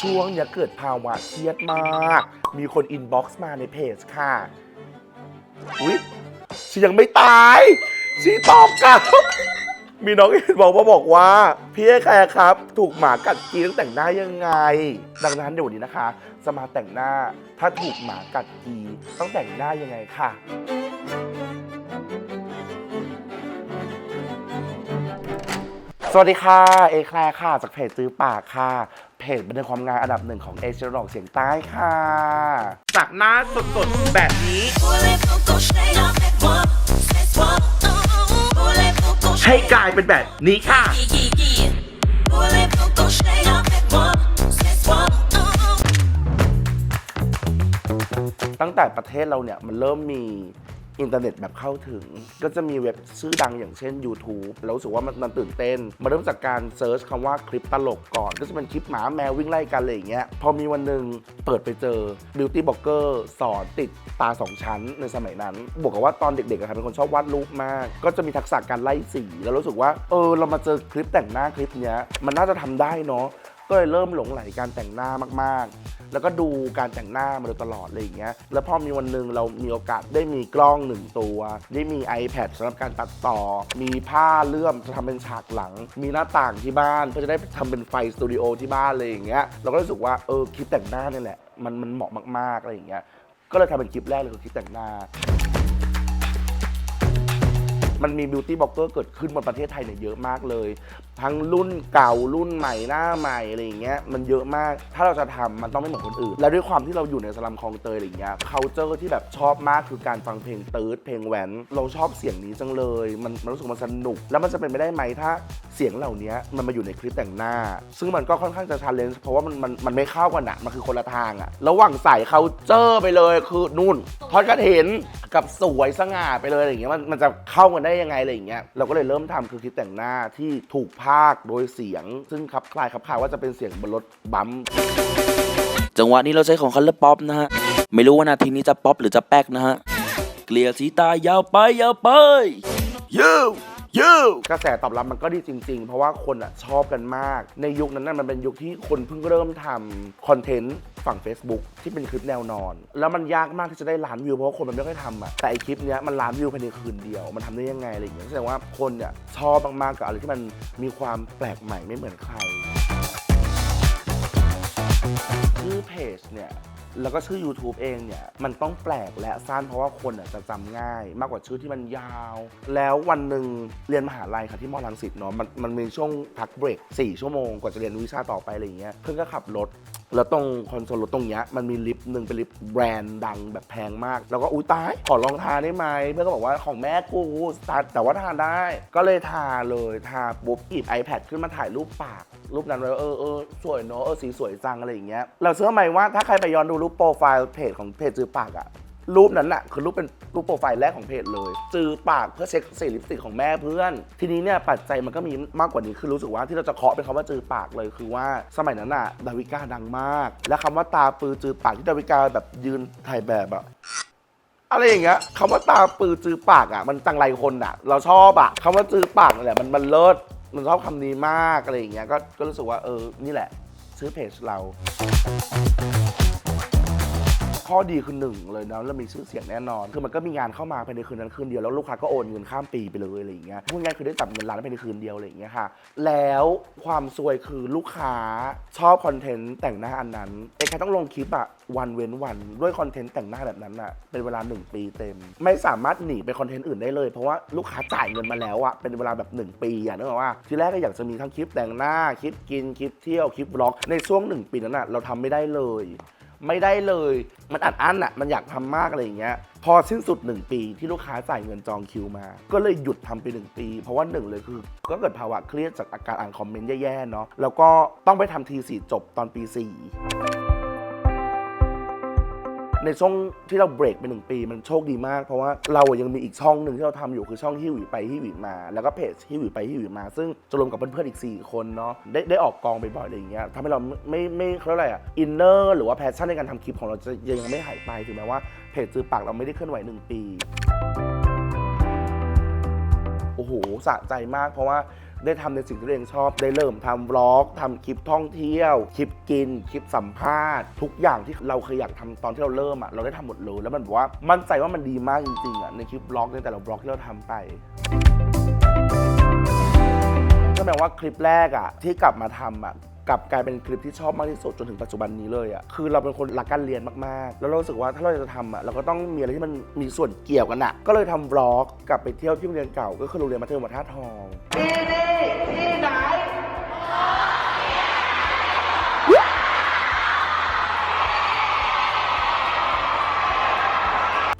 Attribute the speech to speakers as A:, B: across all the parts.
A: ช่วงอย่าเกิดภาวะเครียดมาก มีคนอินบ็อกซ์มาในเพจค่ะ อุ๊ยฉันยังไม่ตาย ชีตอบกลับ มีน้องอินบอกมาบอกว่า พี่แคร์ครับ ถูกหมากัดกีต้องแต่งหน้ายังไง ดังนั้นเดี๋ยววันนี้นะคะ จะมาแต่งหน้า ถ้าถูกหมากัดกีต้องแต่งหน้ายังไงค่ะ สวัสดีค่ะ เอแคลร์ค่ะ จากเพจซื้อปากค่ะ เพจบันเทิงความงานอันดับหนึ่งของเอเชียตะวันออกเฉียงใต้ค่ะ จากหน้าสดๆแบบนี้ ให้กลายเป็นแบบนี้ค่ะ ตั้งแต่ประเทศเราเนี่ยมันเริ่มมี อินเทอร์เน็ตแบบเข้าถึง ก็จะมีเว็บชื่อดังอย่างเช่น YouTube แล้วรู้สึกว่ามันมันตื่นเต้น มาเริ่มจากการเซิร์ชคำว่าคลิปตลกก่อน ก็จะเป็นคลิปหมาแมววิ่งไล่กันอะไรอย่างเงี้ยพอมีวันหนึ่งเปิดไปเจอ Beauty b l o g g e r สอนติดตาสองชั้นในสมัยนั้น บวกกับว่าตอนเด็กๆครับเป็นคนชอบวาดรูปมาก ก็จะมีทักษะการไล่สี แล้วรู้สึกว่าเออเรามาเจอคลิปแต่งหน้าคลิปเนี้ยมันน่าจะทำได้เนาะ ก็เลยเริ่มหลงไหลการแต่งหน้ามากๆ แล้วก็ดูการแต่งหน้ามาโดยตลอดเลยอย่างเงี้ย แล้วพอมีวันหนึ่งเรามีโอกาสได้มีกล้องหนึ่งตัว ได้มี iPad สำหรับการตัดต่อ มีผ้าเลื่อมจะทำเป็นฉากหลัง มีหน้าต่างที่บ้านเพื่อจะได้ทำเป็นไฟสตูดิโอที่บ้านเลยอย่างเงี้ย เราก็รู้สึกว่าเออคลิปแต่งหน้าเนี่ยแหละมันมันเหมาะมากๆอะไรอย่างเงี้ย ก็เลยทำเป็นคลิปแรกเลยคือคลิปแต่งหน้า มันมีบิวตี้บล็อกเกอร์เกิดขึ้นบนประเทศไทยเนี่ยเยอะมากเลย ทั้งรุ่นเก่ารุ่นใหม่หน้าใหม่อะไรอย่างเงี้ยมันเยอะมากถ้าเราจะทำมันต้องไม่เหมือนคนอื่น และด้วยความที่เราอยู่ในสลัมคลองเตยอะไรอย่างเงี้ย c u เจอร์ที่แบบชอบมากคือการฟังเพลงตืดเพลงแหวนเราชอบเสียงนี้จังเลย มันมันรู้สึกมันสนุก แล้วมันจะเป็นไปได้ไหมถ้าเสียงเหล่านี้มันมาอยู่ในคลิปแต่งหน้า ซึ่งมันก็ค่อนข้างจะชาเลนจ์เพราะว่ามันมันมันไม่เข้ากันอะมันคือคนละทางอะระหว่างใส่ c u เจอร์ไปเลยคือนู่นทอดกระถินกับสวยสง่าไปเลยอะไรอย่างเงี้ยมันมันจะเข้ากันได้ยังไงอะไรอย่างเงี้ยเราก็เลยเริ่มทำคือคลิปแต่งหน้าที่ถูกพากย์โดยเสียง ซึ่งครับคลายครับคลายว่าจะเป็นเสียงบนรถบัมป์
B: จังหวะนี้เราใช้ของคัลเลอร์ป๊อปนะฮะ ไม่รู้ว่านาทีนี้จะป๊อปหรือจะแป๊กนะฮะ เกลี่ยสีตายาวไปยาวไป
A: ยูยูกระแสตอบรับมันก็ดีจริง ๆ เพราะว่าคนอะชอบกันมาก ในยุคนั้นน่ะมันเป็นยุคที่คนเพิ่งเริ่มทำคอนเทนต์ ฝั่ง Facebook ที่เป็นคลิปแนวนอน แล้วมันยากมากที่จะได้ล้านวิวเพราะว่าคนมันไม่ค่อยทำอะแต่ไอคลิปเนี้ยมันล้านวิวภายในคืนเดียว มันทำได้ยังไงอะไรอย่างเงี้ยแสดงว่าคนเนี่ยชอบมากๆกับอะไรที่มันมีความแปลกใหม่ไม่เหมือนใครชื่อเพจเนี่ยแล้วก็ชื่อ YouTube เองเนี่ยมันต้องแปลกและสั้นเพราะว่าคนอะจะจำง่าย มากกว่าชื่อที่มันยาว แล้ววันหนึ่งเรียนมหาลัยค่ะที่มอลังสิตเนาะมันมันมีช่วงพักเบรก4ชั่วโมงกว่าจะเรียนวิชาต่อไปอะไรอย่างเงี้ยเพื่อนก็ขับรถ เราต้องคอนโซลรถตรงเนี้ยมันมีลิฟต์หนึ่งเป็นลิฟต์แบรนด์ดังแบบแพงมาก แล้วก็อุ้ยตายขอลองทาได้ไหมเพื่อนก็บอกว่าของแม่กูตัดแต่ว่าทานได้ ก็เลยทาเลยทาปุ๊บอิบ iPad ขึ้นมาถ่ายรูปปาก รูปนั้นไว้วเออเออสวยเนอะเออสีสวยจังอะไรอย่างเงี้ยเราเชื่อไหมว่าถ้าใครไปย้อนดูรูปโปรไฟล์เพจของเพจจือปากอะ รูปนั้นน่ะคือรูปเป็นรูปโปรไฟล์แรกของเพจเลยจือปากเพื่อเช็คสีลิปสติกของแม่เพื่อน ทีนี้เนี่ยปัจจัยมันก็มีมากกว่านี้คือรู้สึกว่าที่เราจะเคาะเป็นคำว่าจือปากเลยคือว่าสมัยนั้นน่ะดาวิกาดังมาก และคำว่าตาปือจือปากที่ดาวิกาแบบยืนถ่ายแบบอะอะไรอย่างเงี้ยคำว่าตาปือจือปากอะมันจังไรคนอะเราชอบอะคำว่าจือปากนั่นแหละมันมันเลิศมันชอบคำนี้มากอะไรอย่างเงี้ยก็ก็รู้สึกว่าเออนี่แหละซื้อเพจเรา ข้อดีคือหนึ่งเลยนะเรามีชื่อเสียงแน่นอน คือมันก็มีงานเข้ามาภายในคืนนั้นคืนเดียวแล้วลูกค้าก็โอนเงินข้ามปีไปเลยอะไรอย่างเงี้ยพูดง่ายคือได้จับเงินล้านภายในคืนเดียวอะไรอย่างเงี้ยค่ะ แล้วความซวยคือลูกค้าชอบคอนเทนต์แต่งหน้าอันนั้นไอ้ใครต้องลงคลิปอะวันเว้นวันด้วยคอนเทนต์แต่งหน้าแบบนั้นอะเป็นเวลา 1 ปีเต็ม ไม่สามารถหนีไปคอนเทนต์อื่นได้เลย เพราะว่าลูกค้าจ่ายเงินมาแล้วอะเป็นเวลาแบบ 1 ปีอะนึกออกว่าทีแรกก็อยากจะมีทั้งคลิปแต่งหน้าคลิปกินคลิปเที่ยวคลิปบล็อกในช่วง 1 ปีนั้นอะเราทำไม่ได้เลย ไม่ได้เลย มันอัดอั้นอะมันอยากทำมากอะไรอย่างเงี้ย พอสิ้นสุด 1 ปีที่ลูกค้าจ่ายเงินจองคิวมา ก็เลยหยุดทำไป 1 ปี เพราะว่าหนึ่งเลยคือ ก็เกิดภาวะเครียดจากอาการอ่านคอมเมนต์แย่ๆเนาะ แล้วก็ต้องไปทำทีสี่จบตอนปี4 ในช่วงที่เราเบรกไปหนึ่งปีมันโชคดีมาก เพราะว่าเรายังมีอีกช่องหนึ่งที่เราทำอยู่คือช่องฮิวหวีไปฮิวหวีมา แล้วก็เพจฮิวหวีไปฮิวหวีมา ซึ่งจะรวมกับเพื่อนๆอีก 4 คนเนาะได้ได้ออกกองบ่อยๆอะไรอย่างเงี้ยทำให้เราไม่ไม่เขาเรียกอะไรอะอินเนอร์หรือว่าแพชชั่นในการทำคลิปของเราจะยังไม่หายไปถึงแม้ว่าเพจจือปากเราไม่ได้เคลื่อนไหวหนึ่งปีโอ้โหสะใจมากเพราะว่า ได้ทำในสิ่งที่ตัวเองชอบ ได้เริ่มทำบล็อกทำคลิปท่องเที่ยว คลิปกิน คลิปสัมภาษณ์ ทุกอย่างที่เราเคยอยากทำตอนที่เราเริ่มอะเราได้ทำหมดเลยแล้วมันบอกว่ามั่นใจว่ามันดีมากจริงๆอะในคลิปบล็อกในแต่ละบล็อกที่เราทำไปก็แปลว่าคลิปแรกอะที่กลับมาทำอะกลับกลายเป็นคลิปที่ชอบมากที่สุดจนถึงปัจจุบันนี้เลยอะคือเราเป็นคนรักการเรียนมากๆ แล้วเรารู้สึกว่าถ้าเราจะทำอะเราก็ต้องมีอะไรที่มันมีส่วนเกี่ยวกันอะก็เลยทำบล็อกกลับไปเที่ยวที่โรงเรียนเก่า ก็คือโรงเรียนมัธยมวัดท่าทอง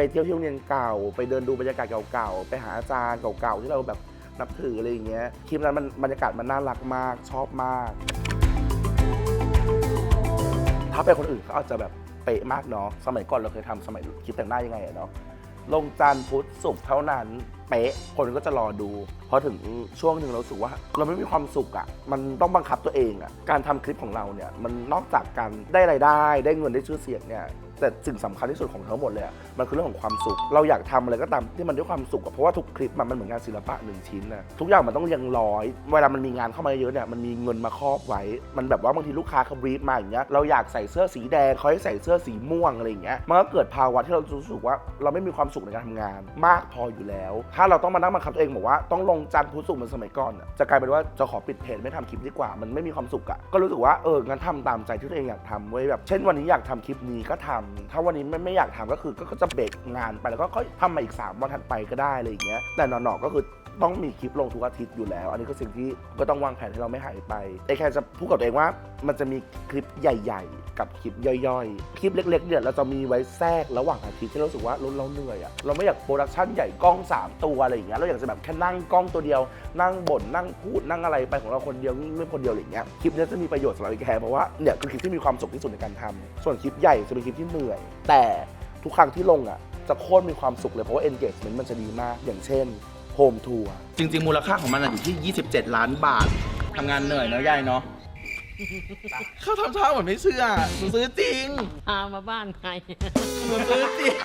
A: ไปเที่ยวที่โรงเรียนเก่า ไปเดินดูบรรยากาศเก่าๆ ไปหาอาจารย์เก่าๆ ที่เราแบบนับถืออะไรอย่างเงี้ย คลิปนั้นมันบรรยากาศมันน่ารักมาก ชอบมาก ถ้าเป็นคนอื่นเขาอาจจะแบบเป๊ะมากเนาะ สมัยก่อนเราเคยทำสมัยคลิปแต่งหน้ายังไงอะเนาะ ลงจันทร์พุธศุกร์เท่านั้น เป๊ะ คนก็จะรอดู พอถึงช่วงหนึ่งเราสึกว่า เราไม่มีความสุขอะ่ะมันต้องบังคับตัวเองอะ่ะการทำคลิปของเราเนี่ย มันนอกจากการได้รายได้ ได้เงินได้ชื่อเสียงเนี่ย แต่สิ่งสำคัญที่สุดของทั้งหมดเลยมันคือเรื่องของความสุข เราอยากทำอะไรก็ตามที่มันด้วยความสุขเพราะว่าทุกคลิปมันเหมือนงานศิลปะหนึ่งชิ้นนะทุกอย่างมันต้องเรียงร้อย เวลามันมีงานเข้ามาเยอะเนี่ยมันมีเงินมาครอบไว้ มันแบบว่าบางทีลูกค้าเขาบรีฟมาอย่างเงี้ยเราอยากใส่เสื้อสีแดงเขาให้ใส่เสื้อสีม่วงอะไรอย่างเงี้ยมันก็เกิดภาวะที่เรารู้สึกว่าเราไม่มีความสุขในการทำงาน มากพออยู่แล้ว ถ้าเราต้องมานั่งบังคับตัวเองบอกว่าต้องลงจันทร์พุธศุกร์เหมือนสมัยก่อนจะกลายเป็นว่าจะขอปิดเพจไม่ทำคลิปดีกว่ามันไม่มีความสุขอะก็รู้สึกว่าเอองั้นทำตามใจที่ตัวเองอยากทำเว้แบบ เช่นวันนี้อยากทำคลิปนี้ก็ทำถ้าวันนี้ไม่ไม่อยากทำก็คือก็ก็จะเบรกงานไปแล้วก็ค่อยทำมาอีก 3 วันถัดไปก็ได้อะไรอย่างเงี้ยแต่หนอๆก็คือ ต้องมีคลิปลงทุกอาทิตย์อยู่แล้ว อันนี้ก็สิ่งที่ก็ต้องวางแผนให้เราไม่หายไปไอแค่จะพูดกับตัวเองว่า มันจะมีคลิปใหญ่ ๆ กับคลิปย่อยๆ คลิปเล็กๆเนี่ยเราจะมีไว้แทรกระหว่างอาทิตย์ที่เรารู้สึกว่าเราเราเหนื่อยอะเราไม่อยากโปรดักชั่นใหญ่กล้อง 3 ตัวอะไรอย่างเงี้ยเราอยากจะแบบแค่นั่งกล้องตัวเดียว นั่งบ่นนั่งพูดนั่งอะไรไปของเราคนเดียวเรื่คนเดียวอะไรอย่างเงี้ยคลิปนี้จะมีประโยชน์สำหรับไอแคร์เพราะว่าเนี่ยคือคลิปที่มีความสุขที่สุดในการทำส่วนคลิปใหญ่จะเป็นคลิปที่เหนื่อย แต่ทุกครั้งที่ลงอะจะโคตรมีความสุขเลยเพราะว่า engagement มันจะดีมากอย่างเช่น home tour
C: จริง ๆ มูลค่าของมันอะอยู่ที่ 27 ล้านบาททำงานเหนื่อยเนอะยายเนาะเขาทำท่าเหมือนไม่เชื่อหนูซื้อจริง
D: พามาบ้านใคร
C: หนูซื้อจริง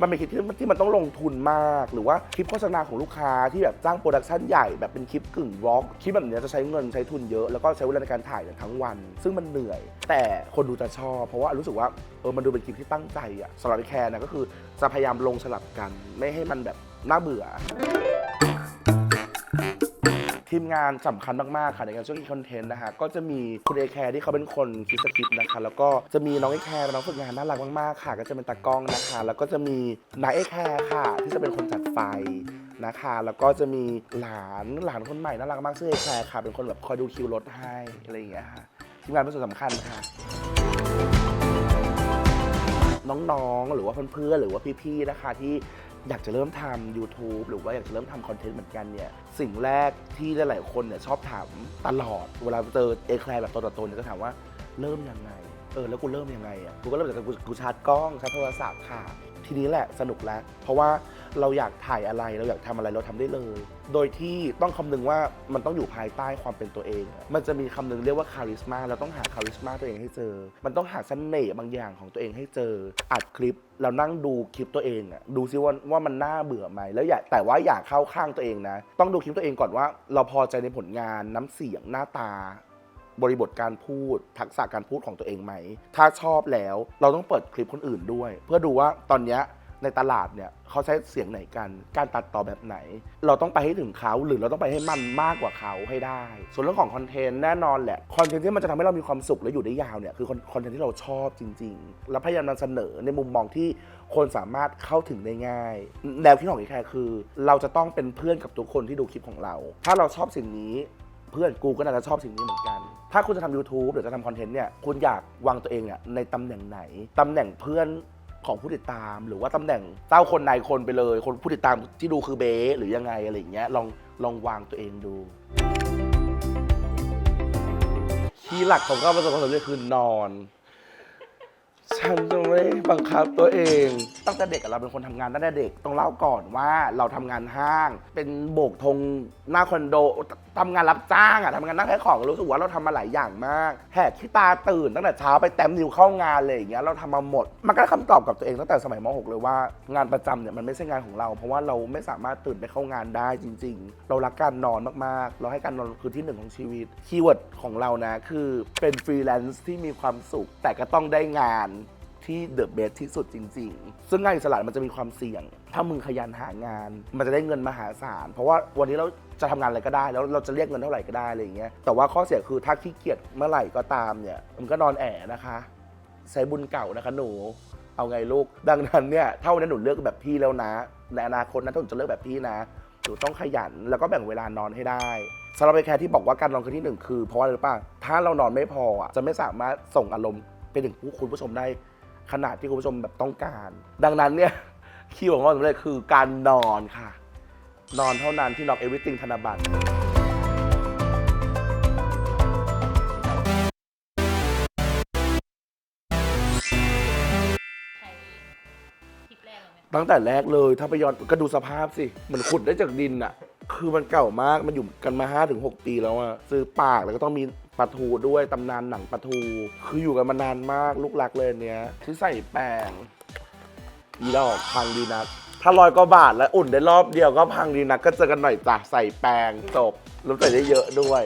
A: มันเป็นคลิปที่ที่มันต้องลงทุนมาก หรือว่าคลิปโฆษณาของลูกค้าที่แบบจ้างโปรดักชันใหญ่แบบเป็นคลิปกึ่งวอล์กคลิปแบบเนี้ยจะใช้เงินใช้ทุนเยอะ แล้วก็ใช้เวลาในการถ่ายเนี่ยทั้งวัน ซึ่งมันเหนื่อย แต่คนดูจะชอบ เพราะว่ารู้สึกว่าเออมันดูเป็นคลิปที่ตั้งใจอะสำหรับไอ้แคร์นะก็คือจะพยายามลงสลับกัน ไม่ให้มันแบบ น่าเบื่อ ทีมงานสำคัญมาก ๆ ค่ะ ในการช่วยคิดคอนเทนต์นะฮะ ก็จะมีคุณเอแคร์ที่เขาเป็นคนคิดสคริปต์นะคะ แล้วก็จะมีน้องเอแคร์เป็นน้องฝึกงานน่ารักมาก ๆ ค่ะ ก็จะเป็นตากล้องนะคะ แล้วก็จะมีนายเอแคร์ค่ะ ที่จะเป็นคนจัดไฟนะคะ แล้วก็จะมีหลานหลานคนใหม่น่ารักมากชื่อเอแคร์ค่ะ เป็นคนแบบคอยดูคิวรถให้อะไรอย่างเงี้ยค่ะทีมงานเป็นส่วนสำคัญค่ะ น้องๆ หรือว่าเพื่อนๆ หรือว่าพี่ๆ นะคะที่ อยากจะเริ่มทำ YouTube หรือว่าอยากจะเริ่มทำคอนเทนต์เหมือนกันเนี่ยสิ่งแรกที่หลายๆคนเนี่ยชอบถามตลอด เวลาเจอเอแคลแบบตัวต่อตัวเนี่ยจะถามว่าเริ่มยังไง เออแล้วกูเริ่มยังไงอะกูก็เริ่มจากการกูกูชาร์จกล้องชาร์จโทรศัพท์ค่ะ ทีนี้แหละสนุกแล้ว เพราะว่าเราอยากถ่ายอะไรเราอยากทำอะไรเราทำได้เลย โดยที่ต้องคำนึงว่ามันต้องอยู่ภายใต้ความเป็นตัวเอง มันจะมีคำนึงเรียกว่าคาริสมาเราต้องหาคาริสมาตัวเองให้เจอ มันต้องหาเสน่ห์บางอย่างของตัวเองให้เจอ อัดคลิปแล้วนั่งดูคลิปตัวเองอะดูซิว่าว่ามันน่าเบื่อไหมแล้วอย่าแต่ว่าอย่าเข้าข้างตัวเองนะ ต้องดูคลิปตัวเองก่อนว่า เราพอใจในผลงานน้ำเสียงหน้าตา บริบทการพูด ทักษะการพูดของตัวเองไหม ถ้าชอบแล้วเราต้องเปิดคลิปคนอื่นด้วย เพื่อดูว่าตอนนี้ในตลาดเนี่ยเขาใช้เสียงไหนกัน การตัดต่อแบบไหน เราต้องไปให้ถึงเขาหรือเราต้องไปให้มันมากกว่าเขาให้ได้ ส่วนเรื่องของคอนเทนต์แน่นอนแหละคอนเทนต์ที่มันจะทำให้เรามีความสุขและอยู่ได้ยาวเนี่ยคือคอนเทนต์ที่เราชอบจริง ๆ แล้วพยายามนำเสนอในมุมมองที่คนสามารถเข้าถึงได้ง่าย แนวคิดของอีแคร์คือ เราจะต้องเป็นเพื่อนกับทุกคนที่ดูคลิปของเรา ถ้าเราชอบสิ่งนี้ เพื่อนกูก็น่าจะชอบสิ่งนี้เหมือนกัน ถ้าคุณจะทำ YouTube หรือจะทำคอนเทนต์เนี่ยคุณอยากวางตัวเองเนี่ยในตำแหน่งไหนตำแหน่งเพื่อนของผู้ติดตาม หรือว่าตำแหน่งเจ้าคนนายคนไปเลย คนผู้ติดตามที่ดูคือเบสหรือยังไงอะไรอย่างเงี้ยลองลองวางตัวเองดูคีย์หลักของการประสบความสำเร็จคือนอน ฉันจะไม่บังคับตัวเองตั้งแต่เด็กอะเราเป็นคนทำงานตั้งแต่เด็กต้องเล่าก่อนว่าเราทำงานห้าง เป็นโบกธงหน้าคอนโดทำงานรับจ้างอะทำงานนั่งขายของรู้สึกว่าเราทำมาหลายอย่างมาก แหกขี้ตาตื่นตั้งแต่เช้าไปแต้มนิ้วเข้างานเลยอย่างเงี้ยเราทำมาหมด มันก็ได้คำตอบกับตัวเองตั้งแต่สมัยม .6 เลยว่างานประจำเนี่ยมันไม่ใช่งานของเรา เพราะว่าเราไม่สามารถตื่นไปเข้างานได้จริง ๆ เรารักการนอนมากๆ เราให้การนอนคือที่หนึ่งของชีวิตคีย์เวิร์ดของเรานะคือเป็นฟรีแลนซ์ที่มีความสุขแต่ก็ต้องได้งาน ที่เดอะเบสที่สุดจริง ๆ ซึ่งงานอิสระมันจะมีความเสี่ยง ถ้ามึงขยันหางาน มันจะได้เงินมหาศาล เพราะว่าวันนี้เราจะทำงานอะไรก็ได้ แล้วเราจะเรียกเงินเท่าไหร่ก็ได้อะไรอย่างเงี้ย แต่ว่าข้อเสียคือถ้าขี้เกียจเมื่อไหร่ก็ตามเนี่ย มันก็นอนแอะนะคะ ใช้บุญเก่านะคะหนู เอาไงลูก ดังนั้นเนี่ยถ้าวันนี้หนูเลือกแบบพี่แล้วนะ ในอนาคตนะถ้าหนูจะเลือกแบบพี่นะ หนูต้องขยัน แล้วก็แบ่งเวลานอนให้ได้สำหรับไอแคร์ที่บอกว่าการนอนคือที่หนึ่งคือเพราะว่าอะไรรู้ป่ะ ถ้าเรานอนไม่พออะจะไม่สามารถส่งอารมณ์ไปถึงผู้คุณผู้ชมได้ ขนาดที่คุณผู้ชมแบบต้องการ ดังนั้นเนี่ยคีย์ของเราสำเร็จคือการนอนค่ะ นอนเท่านั้นที่น็อกเอวิติงธนบัตร
D: ใช้ทริปแรกเลยไหม
A: ตั้งแต่แรกเลยถ้าไปย้อนก็ดูสภาพสิเหมันขุดได้จากดินอะคือมันเก่ามากมันอยู่กันมา5-6ปีแล้วอะซื้อปากแล้วก็ต้องมี ปลาทูด้วยตำนานหนังปลาทู คืออยู่กันมานานมากลูกรักเลยอันเนี้ยคือใส่แป้งอีดอกพังดีนัก ถ้าร้อยก็บาทแล้วอุ่นได้รอบเดียวก็พังดีนักก็เจอกันหน่อยจ้ะใส่แป้งจบแล้วใส่ได้เยอะด้วย